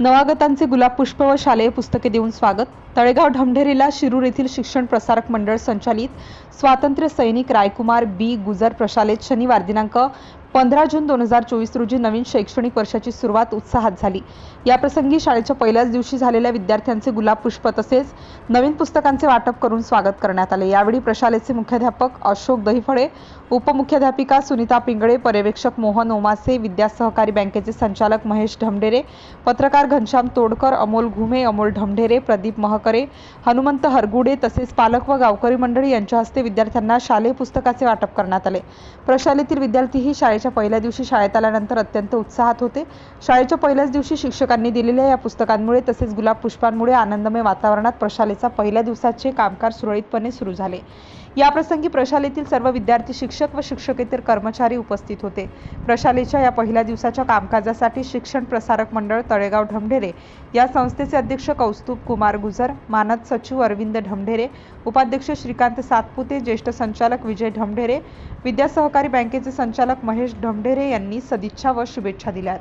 नवागतांचे गुलाब पुष्प व शालेय पुस्तके देऊन स्वागत. तळेगाव ढमढेरीला शिरूर येथील शिक्षण प्रसारक मंडळ संचालित स्वातंत्र्य सैनिक रायकुमार बी. गुजर प्रशालेत शनिवार दिनांक पंधरा जून दोन हजार चोवीस रोजी नवीन शैक्षणिक वर्षाची सुरुवात उत्साहात झाली. याप्रसंगी शाळेच्या पहिल्याच दिवशी झालेल्या विद्यार्थ्यांचे गुलाब पुष्प तसेच नवीन पुस्तकांचे वाटप करून स्वागत करण्यात आले. यावेळी प्रशालेचे मुख्याध्यापक अशोक दहिफळे उपमुख्याध्यापिका सुनीता पिंगळे पर्यवेक्षक मोहन ओमासे विद्या सहकारी बँकेचे संचालक महेश ढमढेरे पत्रकार घनश्याम तोडकर अमोल घुमे अमोल ढमढेरे प्रदीप महकरे हनुमंत हरगुडे तसेच पालक व गावकरी मंडळी यांच्या हस्ते विद्यार्थ्यांना शालेय पुस्तकाचे वाटप करण्यात आले. प्रशालेतील विद्यार्थीही शाळेच्या पहिल्या दिवशी शाळेत आल्यानंतर अत्यंत उत्साहात होते. शाळेच्या पहिल्याच दिवशी शिक्षकांनी दिलेल्या या पुस्तकांमुळे तसेच गुलाब पुष्पांमुळे आनंदमय वातावरणात प्रशालेचा पहिल्या दिवसाचे कामकाज सुरळीतपणे सुरू झाले. याप्रसंगी प्रशालेतील सर्व विद्यार्थी शिक्षक व शिक्षकेतर कर्मचारी उपस्थित होते. प्रशालेच्या या पहिल्या दिवसाच्या कामकाजासाठी शिक्षण प्रसारक मंडळ तळेगाव ढमढेरे या संस्थेचे अध्यक्ष कौस्तुभ कुमार गुजर मानद सचिव अरविंद ढमढेरे उपाध्यक्ष श्रीकांत सातपुते ज्येष्ठ संचालक विजय ढमढेरे विद्या सहकारी बँकेचे संचालक महेश ढमढेरे यांनी सदिच्छा व शुभेच्छा दिल्यात.